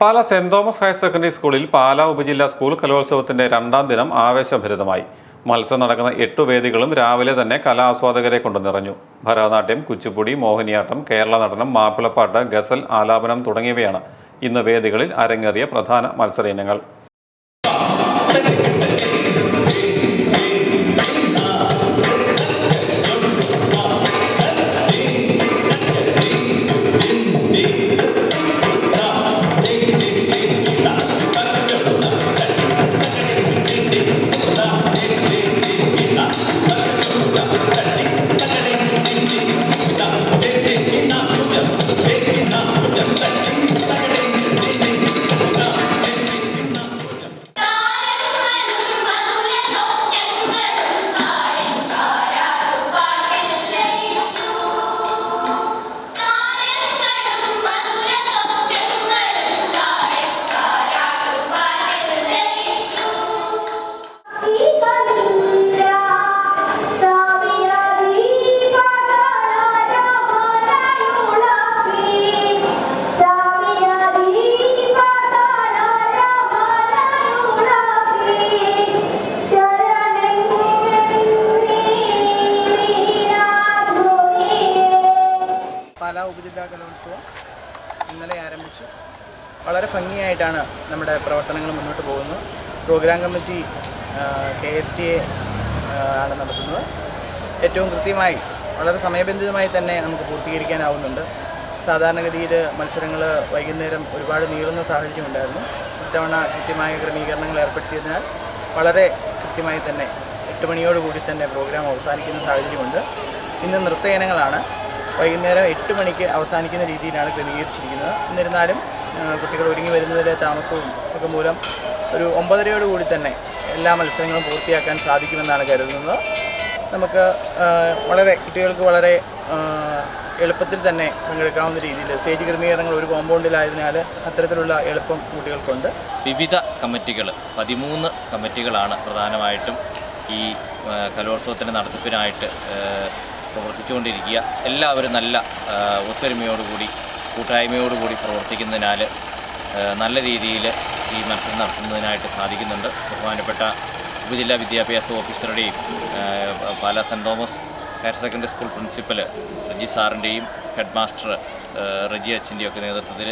Pala saint Thomas higher secondary സ്കൂളിൽ പാല ഉപജില്ലാ school കലോത്സവത്തിന്റെ രണ്ടാം ദിനം ആവേശഭരിതമായി. മത്സരം നടക്കുന്ന എട്ടു വേദികളും രാവിലെ തന്നെ കലാസ്വാദകരെ കൊണ്ടു നിറഞ്ഞു. ഭരതനാട്യം കുച്ചിപ്പുടി മോഹിനിയാട്ടം കേരള നടനം മാപ്പിളപ്പാട്ട് ഗസൽ ആലാപനം തുടങ്ങിയവയാണ് ഇന്ന് വേദികളിൽ അരങ്ങേറിയ പ്രധാന മത്സര ഇനങ്ങൾ. പാലാ ഉപജില്ലാ കലോത്സവം ഇന്നലെ ആരംഭിച്ചു. വളരെ ഭംഗിയായിട്ടാണ് നമ്മുടെ പ്രവർത്തനങ്ങൾ മുന്നോട്ട് പോകുന്നത്. Program committee K S T A ആണ് നടത്തുന്നത്. ഏറ്റവും കൃത്യമായി വളരെ സമയബന്ധിതമായി തന്നെ നമുക്ക് പൂർത്തീകരിക്കാനാവുന്നുണ്ട്. സാധാരണഗതിയിൽ മത്സരങ്ങൾ വൈകുന്നേരം ഒരുപാട് നീളുന്ന സാഹചര്യം ഉണ്ടായിരുന്നു. ഇത്തവണ കൃത്യമായ ക്രമീകരണങ്ങൾ ഏർപ്പെടുത്തിയതിനാൽ വളരെ കൃത്യമായി തന്നെ എട്ട് മണിയോടുകൂടി തന്നെ പ്രോഗ്രാം അവസാനിക്കുന്ന സാഹചര്യമുണ്ട്. ഇന്ന് നൃത്ത ഇനങ്ങളാണ് വൈകുന്നേരം എട്ട് മണിക്ക് അവസാനിക്കുന്ന രീതിയിലാണ് ക്രമീകരിച്ചിരിക്കുന്നത്. എന്നിരുന്നാലും കുട്ടികൾ ഒരുങ്ങി വരുന്നതിലെ താമസവും ഒക്കെ മൂലം ഒരു ഒമ്പതരയോടുകൂടി തന്നെ എല്ലാ മത്സരങ്ങളും പൂർത്തിയാക്കാൻ സാധിക്കുമെന്നാണ് കരുതുന്നത്. നമുക്ക് വളരെ കുട്ടികൾക്ക് വളരെ എളുപ്പത്തിൽ തന്നെ പങ്കെടുക്കാവുന്ന രീതിയിൽ സ്റ്റേജ് ക്രമീകരണങ്ങൾ ഒരു കോമ്പൗണ്ടിലായതിനാൽ അത്തരത്തിലുള്ള എളുപ്പം കുട്ടികൾക്കുണ്ട്. വിവിധ കമ്മിറ്റികൾ പതിമൂന്ന് കമ്മിറ്റികളാണ് പ്രധാനമായിട്ടും ഈ കലോത്സവത്തിന്റെ നടത്തിപ്പിനായിട്ട് പ്രവർത്തിച്ചുകൊണ്ടിരിക്കുക. എല്ലാവരും നല്ല ഒത്തൊരുമയോടുകൂടി കൂട്ടായ്മയോടുകൂടി പ്രവർത്തിക്കുന്നതിനാൽ നല്ല രീതിയിൽ ഈ മത്സരം നടത്തുന്നതിനായിട്ട് സാധിക്കുന്നുണ്ട്. ബഹുമാനപ്പെട്ട ഉപജില്ലാ വിദ്യാഭ്യാസ ഓഫീസറുടെയും Pala Saint Thomas higher secondary school principal Reji സാറിന്റെയും head master Reji അച്ഛന്റെയും ഒക്കെ നേതൃത്വത്തിൽ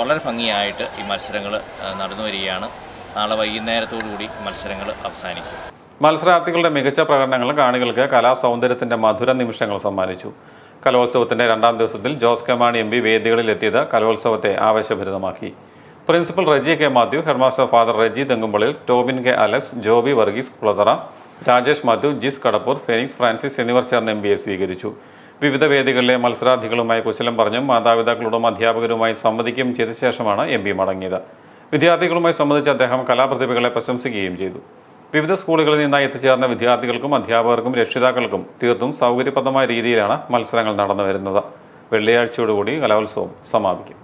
വളരെ ഭംഗിയായിട്ട് ഈ മത്സരങ്ങൾ നടന്നു വരികയാണ് നാളെ വൈകുന്നേരത്തോടു കൂടി മത്സരങ്ങൾ അവസാനിക്കും. മത്സരാർത്ഥികളുടെ മികച്ച പ്രകടനങ്ങൾ കാണികൾക്ക് കലാസൗന്ദര്യത്തിന്റെ മധുര നിമിഷങ്ങൾ സമ്മാനിച്ചു. കലോത്സവത്തിന്റെ രണ്ടാം ദിവസത്തിൽ Jose K Mani M P വേദികളിലെത്തിയത് കലോത്സവത്തെ ആവേശഭരിതമാക്കി. Principal Reji K Mathew headmaster father Reji Thenkumbalil Tobin K Alex Joby Varghese Kulathara Rajesh Mathew Jis Kadappoor Fenix Francis എന്നിവർ ചേർന്ന് എം പിയെ സ്വീകരിച്ചു. വിവിധ വേദികളിലെ മത്സരാർത്ഥികളുമായി കുശലം പറഞ്ഞും മാതാപിതാക്കളോടും അധ്യാപകരുമായി സംവദിക്കുകയും ചെയ്ത ശേഷമാണ് എം പി മടങ്ങിയത്. വിദ്യാർത്ഥികളുമായി സംബന്ധിച്ച് അദ്ദേഹം കലാപ്രതിഭകളെ പ്രശംസിക്കുകയും ചെയ്തു. വിവിധ സ്കൂളുകളിൽ നിന്നായി എത്തിച്ചേർന്ന വിദ്യാർത്ഥികൾക്കും അധ്യാപകർക്കും രക്ഷിതാക്കൾക്കും തീർത്തും സൗകര്യപ്രദമായ രീതിയിലാണ് മത്സരങ്ങൾ നടന്നു വരുന്നത് വെള്ളിയാഴ്ചയോടുകൂടി കലോത്സവം സമാപിക്കും.